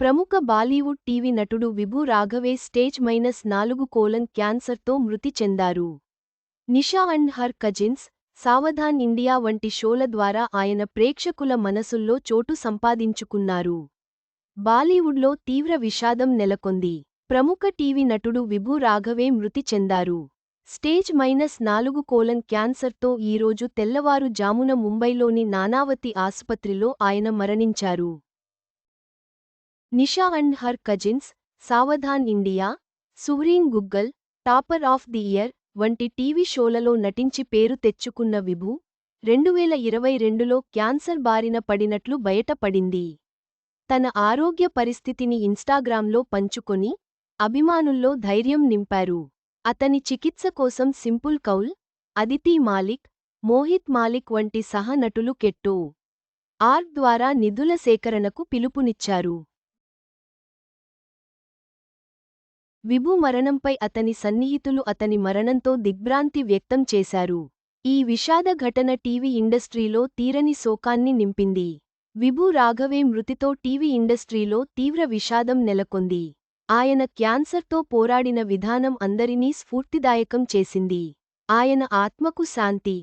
ప్రముఖ Bollywood TV నటుడు Vibhu Raghave stage minus నాలుగు కోలన్ క్యాన్సర్తో మృతి చెందారు. Nisha and her cousins Savdhaan India వంటి షోల ద్వారా ఆయన ప్రేక్షకుల మనసుల్లో చోటు సంపాదించుకున్నారు. బాలీవుడ్లో తీవ్ర విషాదం నెలకొంది. ప్రముఖ టీవీ నటుడు విభు రాఘవే మృతి చెందారు. స్టేజ్ మైనస్ నాలుగు కోలన్ క్యాన్సర్తో ఈరోజు తెల్లవారు జామున ముంబైలోని నానావతి ఆసుపత్రిలో ఆయన మరణించారు. Nisha and her cousins Savdhaan India Suvreen Guggal topper of the year వంటి టీవీ షోలలో నటించి పేరు తెచ్చుకున్న విభు రెండువేల ఇరవై రెండులో క్యాన్సర్ బారిన పడినట్లు బయటపడింది. తన ఆరోగ్య పరిస్థితిని ఇన్స్టాగ్రామ్లో పంచుకొని అభిమానుల్లో ధైర్యం నింపారు. అతని చికిత్స కోసం సింపుల్ కౌల్ అదితి మాలిక్ మోహిత్ మాలిక్ వంటి సహనటులు కెట్టు ఆర్క్ ద్వారా నిధుల సేకరణకు పిలుపునిచ్చారు. విభు మరణంపై అతని సన్నిహితులు అతని మరణంతో దిగ్భ్రాంతి వ్యక్తం చేశారు. ఈ విషాద ఘటన టీవీ ఇండస్ట్రీలో తీరని శోకాన్ని నింపింది. విభు రాఘవే మృతితో టీవీ ఇండస్ట్రీలో తీవ్ర విషాదం నెలకొంది. ఆయన క్యాన్సర్తో పోరాడిన విధానం అందరినీ స్ఫూర్తిదాయకం చేసింది. ఆయన ఆత్మకు శాంతి